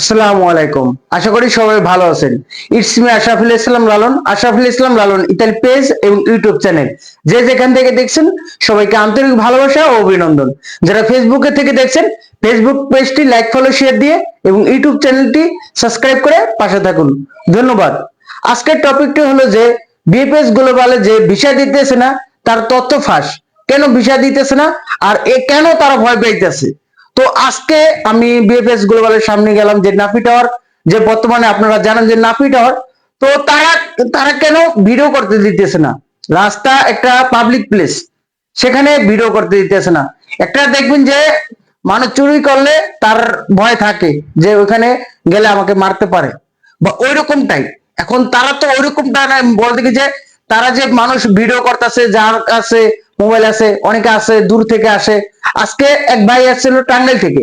আসসালামু আলাইকুম। আশা করি সবাই ভালো আছেন। It's me Ashraful Islam Lalon. Ashraful Islam Lalon Italy page এবং ইউটিউব চ্যানেল। যে যেখান থেকে দেখছেন, সবাইকে আন্তরিক ভালোবাসা ও অভিনন্দন। যারা ফেসবুকে থেকে দেখছেন ফেসবুক পেজটি লাইক ফলো শেয়ার দিয়ে এবং ইউটিউব চ্যানেলটি সাবস্ক্রাইব করে পাশে থাকুন। ধন্যবাদ। আজকের টপিকটি হলো যে বিএফএস গ্লোবালে যে ভিসা দিতেছে না, তার তথ্য ফাঁস। কেন ভিসা দিতেছে না? আর এ কেন তারা ভয় পাইতেছে? তো আজকে আমি বিএফএস গ্লোবালের সামনে গেলাম যে নাফি টাওয়ার যে বর্তমানে আপনারা জানেন যে নাফি টাওয়ার তো তারা তারা কেন ভিডিও করতে দিতেছে না? রাস্তা একটা পাবলিক প্লেস সেখানে ভিডিও করতে দিতেছে না। একটা দেখবেন যে মানুষ চুরি করলে তার ভয় থাকে যে ওখানে গেলে আমাকে মারতে পারে, বা ওই রকমটাই এখন তারা তো ওই রকমটা বলতে কি যে তারা যে মানুষ ভিডিও করতেছে, যার কাছে মোবাইল আছে, অনেকে আছে, দূর থেকে আসে। আজকে এক ভাই আসছিল টাঙ্গাইল থেকে।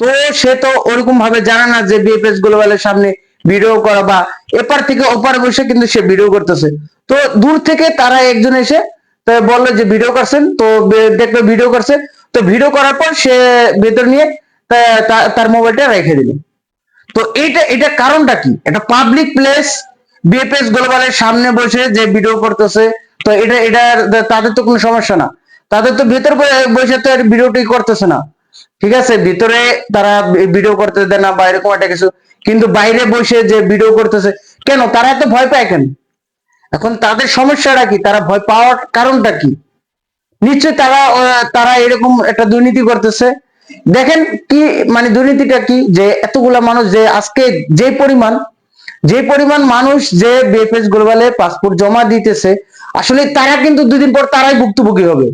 তো সে তো ওরকম ভাবে জানে না যে বিএফএস গ্লোবালের সামনে ভিডিও করা বা এপার থেকে ওপার বসে কিন্তু সে ভিডিও করতেছে। তো দূর থেকে তারা একজন এসে বলল যে ভিডিও করছেন, তো দেখল ভিডিও করছে। তো ভিডিও করার পর সে ভেতর নিয়ে তার মোবাইলটা রেখে দিল। তো এইটা এটা কারণটা কি? এটা পাবলিক প্লেস বিএফএস গ্লোবালের সামনে বসে যে ভিডিও করতেছে তো এটা এটা তাদের তো কোনো সমস্যা না। তাদের তো ভেতর বসে তো ভিডিওটি করতেছে না। ঠিক আছে? ভিতরে তারা ভিডিও করতে দেয় না বা এরকম একটা কিছু। কিন্তু বাইরে বসে যে ভিডিও করতেছে, কেন? তারা এত ভয় পায় কেন? এখন তাদের সমস্যাটা কি? তারা ভয় পাওয়ার কারণটা কি? নিশ্চয়ই তারা তারা এরকম একটা দুর্নীতি করতেছে। দেখেন কি মানে দুর্নীতিটা কি? যে এতগুলা মানুষ যে আজকে যে পরিমাণ যে পরিমাণ মানুষ যে বিএফএস গ্লোবালে পাসপোর্ট জমা দিতেছে আসলে তারা কিন্তু দুদিন পর তারাই ভুক্তভোগী হবে।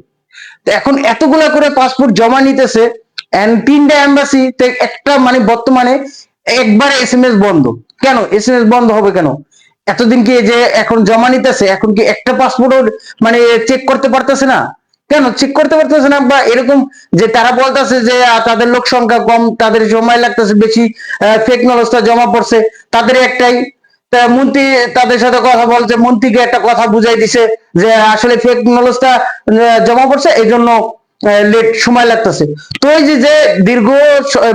এখন এতগুলা করে পাসপোর্ট জমা নিতেছে তিনটা এম্বাসি একটা মানে বর্তমানে একবার এস এম এস বন্ধ। কেন? এস এম এস বন্ধ হবে কেন? এতদিন কি যে এখন জমা নিতেছে, এখন কি একটা পাসপোর্ট মানে চেক করতে পারতেছে না? কেন চেক করতে পারতেছে না? বা এরকম যে তারা বলতেছে যে তাদের লোক সংখ্যা কম, তাদের সময় লাগতেছে, বেশি ফেক নলেজটা জমা পড়ছে, তাদের একটাই তা মন্ত্রী তাদের সাথে কথা বলছে মন্ত্রীকে একটা কথা বুঝাই দিছে, যে আসলে ফেক নলেজটা জমা পড়ছে, এই জন্য লেট সময় লাগতেছে। তো এই যে দীর্ঘ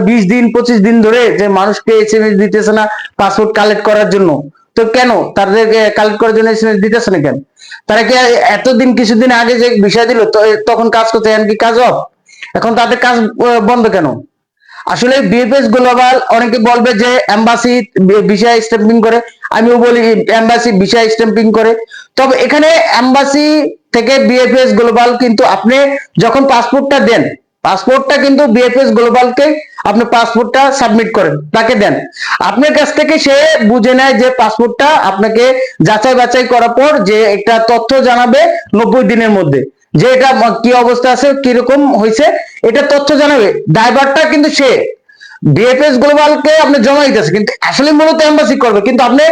বিশ দিন, পঁচিশ দিন ধরে যে মানুষকে এসএমএস দিতেছে না পাসপোর্ট কালেক্ট করার জন্য, তো কেন? তাদেরকে কালেক্ট করার জন্য এসএমএস দিতেছে না কেন? তারা কি এতদিন, কিছুদিন আগে যে বিষয় দিল তখন কাজ করতে এখন কি কাজ অফ? এখন তাদের কাজ বন্ধ কেন? আসলে বিএফএস গ্লোবাল অনেকে বলবে যে এম্বাসি বিষয় স্ট্যাম্পিং করে, আমিও বলি এম্বাসি বিষয় স্ট্যাম্পিং করে। তবে এখানে এম্বাসি থেকে বিএফএস গ্লোবাল কিন্তু আপনি যখন পাসপোর্টটা দেন পাসপোর্টটা কিন্তু বিএফএস গ্লোবালকে আপনি পাসপোর্টটা সাবমিট করেন, তাকে দেন। আপনার কাছ থেকে সে বুঝে নেয় যে পাসপোর্টটা আপনাকে যাচাই বাছাই করার পর যে একটা তথ্য জানাবে নব্বই দিনের মধ্যে। যে এটা কি অবস্থা আছে, কীরকম হয়েছে এটা তথ্য জানাবে। ড্রাইভারটা কিন্তু সে। বিএফএস গ্লোবালকে আপনি জমা দিতেছে, কিন্তু আসলে মূলত এম্বাসি করবে, কিন্তু আপনি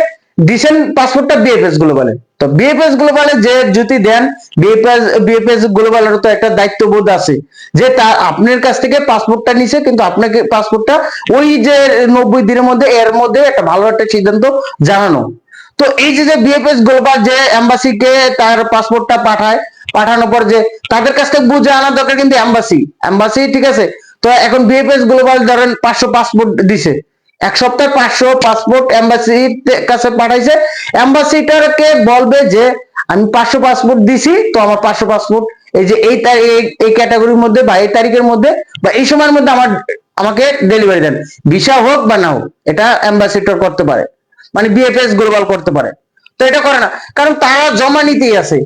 দিছেন পাসপোর্টটা বিএফএস গ্লোবালে তো বিএফএস গ্লোবালে যে যদি দেন বিএফএস বিএফএস গ্লোবালের তো একটা দায়িত্ববোধ আছে, যে তা আপনার কাছ থেকে পাসপোর্টটা নিছে, কিন্তু আপনাকে পাসপোর্টটা ওই যে নব্বই দিনের মধ্যে, এর মধ্যে একটা ভালো একটা সিদ্ধান্ত জানানো। তো এই যে বিএফএস গ্লোবাল যে এম্বাসিকে তার পাসপোর্টটা পাঠায় পাঠানোর পর যে তাদের কাছ থেকে বুঝে আনা দরকার কিন্তু এম্বাসি এম্বাসি ঠিক আছে? তো এখন বিএফএস গ্লোবাল ধরেন পাঁচশো পাসপোর্ট দিছে। এক সপ্তাহে পাঁচশো পাসপোর্ট এম্বাসি কাছে পাঠাইছে। এম্বাসিটারকে বলবে যে, আমি পাঁচশো পাসপোর্ট দিছি, তো আমার পাঁচশো পাসপোর্ট এই যে এই এই- এই ক্যাটাগরির মধ্যে বা এই তারিখের মধ্যে বা এই সময়ের মধ্যে আমার, আমাকে ডেলিভারি দেন। ভিসা হোক বা না হোক, এটা অ্যাম্বাসিডর করতে পারে। মানে বিএফএস গ্লোবাল করতে পারে। তো এটা করে না। কারণ তারা জমা নিতেই আছে।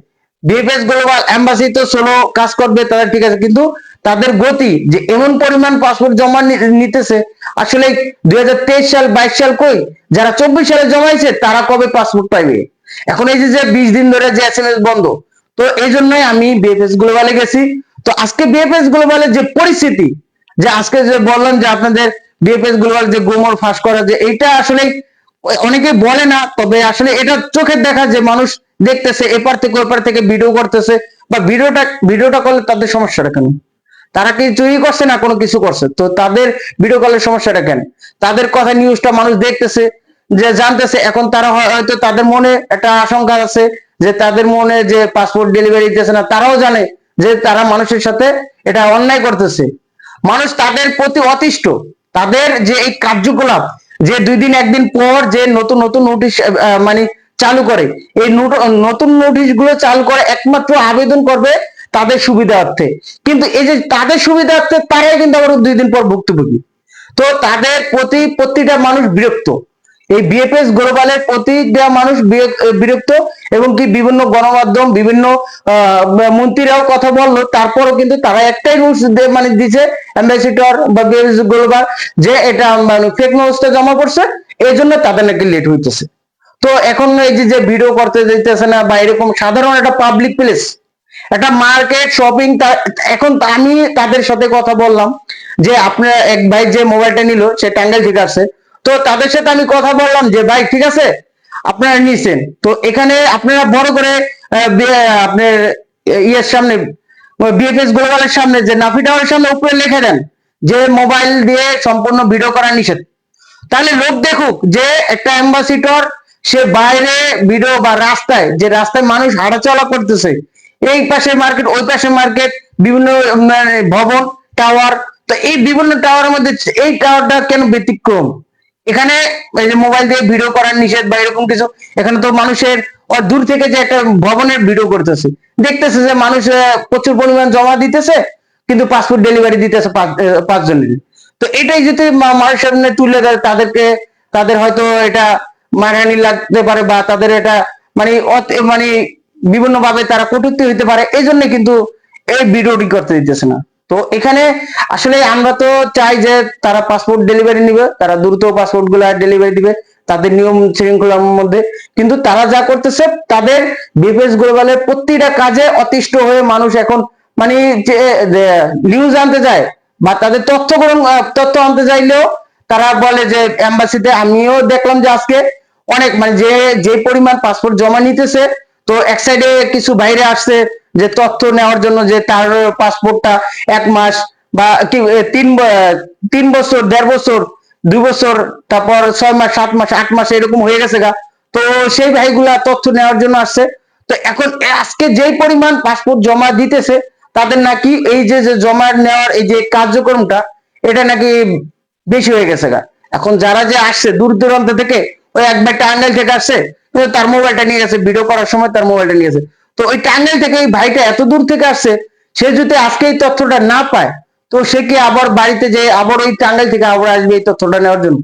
বিএফএস গ্লোবাল এম্বাসি তো সোলো কাজ করবে, তারা ঠিক আছে, কিন্তু তাদের গতি যে এমন পরিমাণ পাসপোর্ট জমা নিতেছে, আসলে দু হাজার তেইশ সাল, বাইশ সাল কই? যারা চব্বিশ সালে জমাইছে, তারা কবে পাসপোর্ট পাইবে? এখন এই যে বিশ দিন ধরে যে এস বন্ধ, তো এই জন্যই আমি বিএফএস গ্লোবালে গেছি। তো আজকে বিএফএস গ্লোবালের যে পরিস্থিতি, যে আজকে যে বললাম যে আপনাদের বিএফএস গ্লোবাল যে গোমর ফাঁস করা, যে এইটা আসলে অনেকে বলে না, তবে আসলে এটা চোখের দেখা যে মানুষ দেখতেছে, এপার থেকে ওপার থেকে ভিডিও করতেছে, বা ভিডিওটা ভিডিওটা করলে তাদের সমস্যাটা কেন? তারা কি চুরি করছে না কোনো কিছু করছে? তো তাদের ভিডিও কলের সমস্যাটা কেন? তাদের কথা নিউজটা মানুষ দেখতেছে, যে জানতেছে, এখন তারা হয়তো তাদের মনে একটা আশঙ্কা আছে, যে তাদের মনে যে পাসপোর্ট ডেলিভারি দিতেছে না, তারাও জানে যে তারা মানুষের সাথে এটা অন্যায় করতেছে। মানুষ তাদের প্রতি অতিষ্ঠ। তাদের যে এই কার্যকলাপ, যে দুই দিন, একদিন পর যে নতুন নতুন নোটিশ মানে চালু করে। এই নতুন নোটিশগুলো চালু করে একমাত্র আবেদন করবে তাদের সুবিধার্থে। কিন্তু এই যে তাদের সুবিধার্থে, তারাই কিন্তু আবার দুই দিন পর ভুক্তভোগী। তো তাদের প্রতি প্রতিটা মানুষ বিরক্ত। এই বিএফএস গ্লোবালের প্রতিটা মানুষ বিরক- বিরক্ত এবং কি বিভিন্ন গণমাধ্যম, বিভিন্ন মন্ত্রীরাও কথা বলল। তারপরও কিন্তু তারা একটাই রুলস মানে দিছে অ্যাম্বাসিডর বা বিএফএস গ্লোবাল যে এটা মানে ফেক নিউজটা জমা করছে এই জন্য তাদের নাকি লেট হইতেছে। তো এখন এই যে যে ভিডিও করতে দিতেছে না বা এরকম সাধারণ একটা পাবলিক প্লেস একটা মার্কেট শপিং এখন আমি তাদের সাথে কথা বললাম যে আপনার এক ভাই যে মোবাইলটা নিল, সে টাঙ্গাইল থেকে আসছে। তো তাদের সাথে আমি কথা বললাম যে, ভাই, ঠিক আছে? আপনারা নিছেন। তো এখানে আপনারা বড় করে আপনার ইয়ের সামনে বিএফএস গ্লোবালের সামনে যে নাফি টাওয়ারের সামনে উপরে লিখে দেন যে মোবাইল দিয়ে সম্পূর্ণ ভিডিও করা নিষেধ। তাহলে লোক দেখুক যে একটা অ্যাম্বাসিডর সে বাইরে ভিডিও বা রাস্তায়, যে রাস্তায় মানুষ হাঁটাচলা করতেছে, এই পাশে মার্কেট ওই পাশে মার্কেট বিভিন্ন মানে ভবন টাওয়ার তো এই বিভিন্ন টাওয়ারের মধ্যে এই টাওয়ারটা কেন ব্যতিক্রম? এখানে এই যে মোবাইল দিয়ে ভিডিও করার নিষেধ বা এরকম কিছু, এখানে তো মানুষের দূর থেকে যে একটা ভবনের ভিডিও করতেছে। দেখতেছে যে মানুষ প্রচুর পরিমাণ জমা দিতেছে, কিন্তু পাসপোর্ট ডেলিভারি দিতেছে পাঁচজনের। তো এটাই যদি মানুষের সামনে তুলে দেয়, তাদেরকে, তাদের হয়তো এটা মানহানি লাগতে পারে বা তাদের এটা মানে মানে বিভিন্ন ভাবে তারা কটূক্তি হইতে পারে এই জন্য কিন্তু এই ভিডিওটি করতে দিতেছে না। তো এখানে আসলে আমরা তো চাই যে তারা পাসপোর্ট ডেলিভারি নিবে, তারা দ্রুত পাসপোর্টগুলা ডেলিভারি দিবে, তাদের নিয়ম শৃঙ্খলার মধ্যে। কিন্তু তারা যা করতেছে, তাদের বিপিএস গ্লোবালের প্রতিটা কাজে অতিষ্ঠ হয়ে মানুষ এখন মানে নিউজ আনতে যায় বা তাদের তথ্য তথ্য আনতে চাইলেও তারা বলে যে এম্বাসিতে আমিও দেখলাম যে আজকে অনেক মানে যে যে পরিমাণ পাসপোর্ট জমা নিতেছে, তো এক সাইডে কিছু বাইরে আসছে যে তথ্য নেওয়ার জন্য যে তার পাসপোর্টটা এক মাস বা তিন তিন বছর, দেড় বছর, দুই বছর, তারপর ছয় মাস, সাত মাস, আট মাস এরকম হয়ে গেছে গা। তো সেই ভাইগুলা তথ্য নেওয়ার জন্য আসছে। তো এখন আজকে যেই পরিমাণ পাসপোর্ট জমা দিতেছে, তাদের নাকি এই যে জমা নেওয়ার এই যে কার্যক্রমটা, এটা নাকি বেশি হয়ে গেছে গা। এখন যারা যে আসছে দূর দূরান্ত থেকে, ওই একবার টাঙ্গাইল থেকে আসছে তার মোবাইলটা নিয়ে গেছে ভিডিও করার সময় তার মোবাইলটা নিয়ে গেছে। তো ওই টাঙ্গাইল থেকে এই ভাইটা এত দূর থেকে আসছে, সে যদি আজকে এই তথ্যটা না পায়, তো সে কি আবার বাড়িতে যে আবার ওই টাঙ্গাইল থেকে আবার আসবে এই তথ্যটা নেওয়ার জন্য?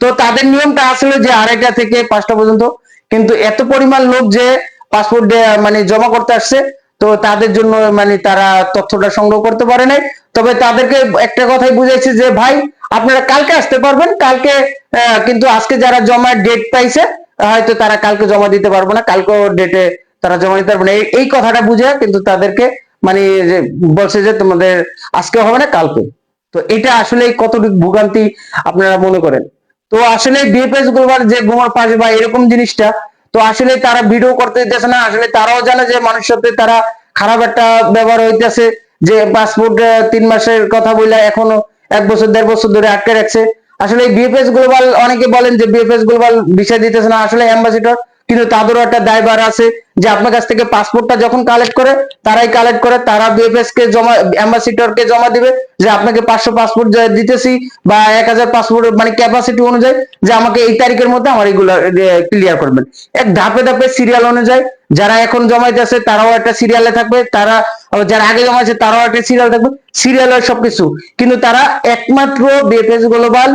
তো তাদের নিয়মটা আসলে যে আড়াইটা থেকে পাঁচটা পর্যন্ত, কিন্তু এত পরিমাণ লোক যে পাসপোর্ট মানে জমা করতে আসছে তো তাদের জন্য মানে তারা তথ্যটা সংগ্রহ করতে পারে নাই। তবে তাদেরকে একটা কথাই বুঝাইছে যে, ভাই, আপনারা কালকে আসতে পারবেন। কালকে কিন্তু আজকে যারা জমা ডেট পাইছে, হয়তো তারা কালকে জমা দিতে পারবে না। কালকেও ডেটে তারা জমা দিতে পারবে না। এই- কথাটা বুঝে কিন্তু তাদেরকে মানে বলছে যে, তোমাদের আজকে হবে না, কালকে। তো এটা আসলে কতটুকু ভোগান্তি আপনারা মনে করেন? তো আসলে বিএফএস গ্লোবাল যে গোমার পাশে বা এরকম জিনিসটা তো আসলে তারা ভিডিও করতে দিতেছে না। আসলে তারাও জানে যে মানুষের সাথে তারা খারাপ একটা ব্যবহার হইতেছে। যে পাসপোর্ট তিন মাসের কথা বলে এখনও এক বছর, দেড় বছর ধরে আটকে রাখছে। আসলে বিএফএস গ্লোবাল অনেকে বলেন যে বিএফএস গ্লোবাল বিষয় দিতেছে না। আসলে অ্যাম্বাসিডর কিন্তু তাদেরও একটা দায়ভার আছে যে আপনার কাছ থেকে পাসপোর্টটা যখন কালেক্ট করে, তারাই কালেক্ট করে, তারা বিএফএস কে জমা অ্যাম্বাসিডর কে জমা দিবে যে আপনাকে পাঁচশো পাসপোর্ট দিতেছি বা এক হাজার পাসপোর্ট মানে ক্যাপাসিটি অনুযায়ী যে আমাকে এই তারিখের মধ্যে আমার এইগুলো ক্লিয়ার করবেন। এক ধাপে ধাপে সিরিয়াল অনুযায়ী যারা এখন জমাইতেছে তারাও একটা সিরিয়ালে থাকবে, তারা যারা আগে জমাইছে, তারাও একটা সিরিয়াল থাকবে সিরিয়ালের সবকিছু। কিন্তু তারা একমাত্র বিএফএস গ্লোবাল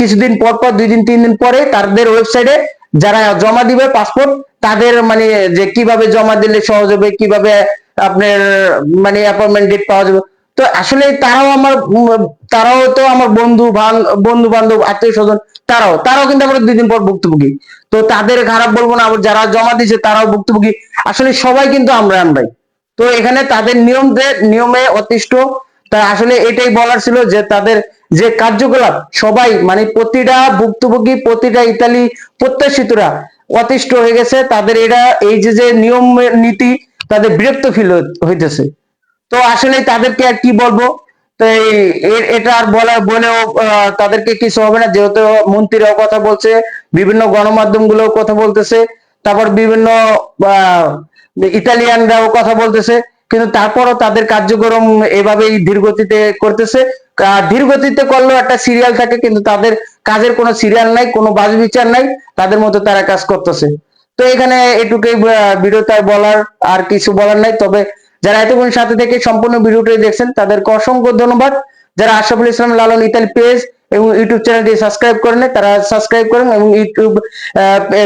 কিছুদিন পর পর, দুই দিন, তিন দিন পরে তাদের ওয়েবসাইটে যারা জমা দিবে পাসপোর্ট তাদের মানে যে কীভাবে জমা দিলে সহজ হবে, কীভাবে আপনার মানে অ্যাপয়েন্টমেন্ট ডেট পাওয়া যাবে। তো আসলে তারাও আমার, তারাও তো আমার বন্ধু বান- বন্ধু বান্ধব, আত্মীয় স্বজন, তারাও তারাও কিন্তু আমরা দুই দিন পর ভুক্তভোগী। তো তাদের খারাপ বলব না, আবার যারা জমা দিয়েছে তারাও ভুক্তভোগী। আসলে সবাই কিন্তু আমরা আমরাই। তো এখানে তাদের নিয়ম নিয়মে অতিষ্ঠ তা আসলে এটাই বলার ছিল যে তাদের যে কার্যকলাপ, সবাই মানে প্রতিটা ভুক্তভোগী, প্রতিটা ইতালি প্রত্যাশিতরা অতিষ্ঠ হয়ে গেছে, তাদের এটা এই যে যে নিয়ম নীতি তাদের বিরক্ত ফিল হইতেছে। তো আসলে তাদেরকে আর কি বলব? তো এটা আর বলা, বলেও তাদেরকে কিছু হবে না, যেহেতু মন্ত্রীরাও কথা বলছে, বিভিন্ন গণমাধ্যম কথা বলতেছে, তারপর বিভিন্ন ইতালিয়ানরাও কথা বলতেছে। কিন্তু তারপরও তাদের কার্যক্রম এভাবেই ধীরগতিতে করতেছে। ধীরগতিতে করলেও একটা সিরিয়াল থাকে, কিন্তু তাদের কাজের কোনো সিরিয়াল নাই, কোনো বাজ বিচার নাই, তাদের মতো তারা কাজ করতেছে। তো এখানে এটুকুই আর বলার আর কিছু বলার নাই। তবে যারা এতক্ষণ সাথে থেকে সম্পূর্ণ ভিডিওটাই দেখছেন, তাদেরকে অসংখ্য ধন্যবাদ। যারা আশরাফুল ইসলাম লালন ইতালি পেজ এবং ইউটিউব চ্যানেলটি সাবস্ক্রাইব করেন, তারা সাবস্ক্রাইব করেন এবং ইউটিউব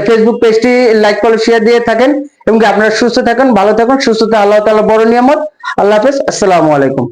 ফেসবুক পেজটি লাইক ফলো শেয়ার দিয়ে থাকেন এবং আপনারা সুস্থ থাকেন, ভালো থাকুন, সুস্থতা আল্লাহ তালা বড় নিয়ামত। আল্লাহ হাফেজ, আসসালামু আলাইকুম।